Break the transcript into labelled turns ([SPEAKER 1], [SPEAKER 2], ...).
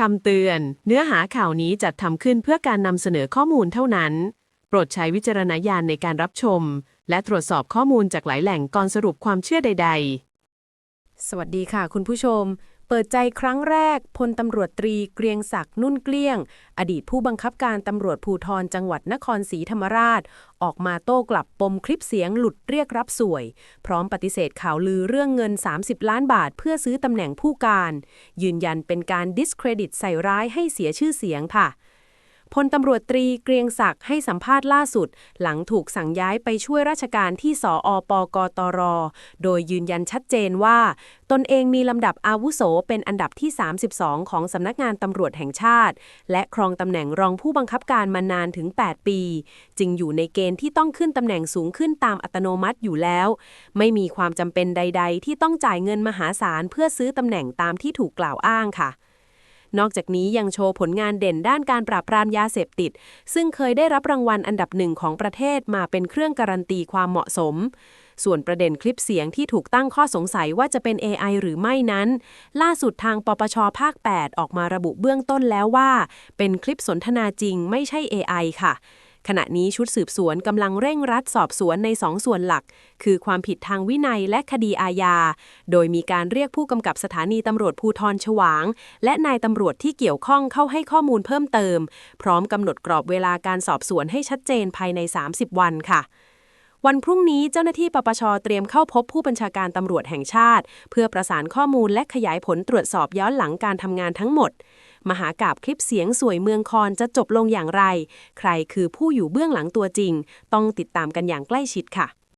[SPEAKER 1] คำเตือน เนื้อหาข่าวนี้จัดทำขึ้นเพื่อการนำเสนอข้อมูลเท่านั้น โปรดใช้วิจารณญาณในการรับชม และตรวจสอบข้อมูลจากหลายแหล่งก่อนสรุปความเชื่อใด ๆ
[SPEAKER 2] สวัสดีค่ะคุณผู้ชม เปิดใจครั้งแรกพลตำรวจตรีเกรียงศักดิ์นุ่นเกลี้ยง อดีตผู้บังคับการตำรวจภูทรจังหวัดนครศรีธรรมราช ออกมาโต้กลับปมคลิปเสียงหลุดเรียกรับสวย พร้อมปฏิเสธข่าวลือเรื่องเงิน 30 ล้านบาท เพื่อซื้อตำแหน่งผู้การ ยืนยันเป็นการดิสเครดิตใส่ร้ายให้เสียชื่อเสียงค่ะ พลตำรวจตรีเกรียงศักดิ์ให้สัมภาษณ์ล่าสุด หลังถูกสั่งย้ายไปช่วยราชการที่สอปกตร โดยยืนยันชัดเจนว่า ตนเองมีลำดับอาวุโสเป็นอันดับที่ 32 ของสำนักงานตำรวจแห่งชาติ และครองตำแหน่งรองผู้บังคับการมานานถึง 8 ปี จึงอยู่ในเกณฑ์ที่ต้องขึ้นตำแหน่งสูงขึ้นตามอัตโนมัติอยู่แล้ว ไม่มีความจำเป็นใด ๆ ที่ต้องจ่ายเงินมหาศาลเพื่อซื้อตำแหน่งตามที่ถูกกล่าวอ้างค่ะ นอกจากนี้ยังโชว์ผลงานเด่นด้านการปราบปรามยาเสพติด ซึ่งเคยได้รับรางวัลอันดับหนึ่งของประเทศมาเป็นเครื่องการันตีความเหมาะสม ส่วนประเด็นคลิปเสียงที่ถูกตั้งข้อสงสัยว่าจะเป็น AI หรือไม่นั้น ล่าสุดทางปปชภาค 8 ออกมาระบุเบื้องต้นแล้วว่า เป็นคลิปสนทนาจริงไม่ใช่ AI ค่ะ ขณะนี้ชุดสืบสวนกำลังเร่งรัดสอบสวนในสองส่วนหลัก คือความผิดทางวินัยและคดีอาญา โดยมีการเรียกผู้กำกับสถานีตำรวจภูทรฉวาง และนายตำรวจที่เกี่ยวข้องเข้าให้ข้อมูลเพิ่มเติม พร้อมกำหนดกรอบเวลาการสอบสวนให้ชัดเจนภายใน 30 วันค่ะวันพรุ่งนี้เจ้าหน้าที่ปปชเตรียมเข้าพบผู้บัญชาการตำรวจแห่งชาติ เพื่อประสานข้อมูลและขยายผลตรวจสอบย้อนหลังการทำงานทั้งหมด มหากาบคลิปเสียงสวยเมืองคอนจะจบลงอย่างไร ใครคือผู้อยู่เบื้องหลังตัวจริง ต้องติดตามกันอย่างใกล้ชิดค่ะ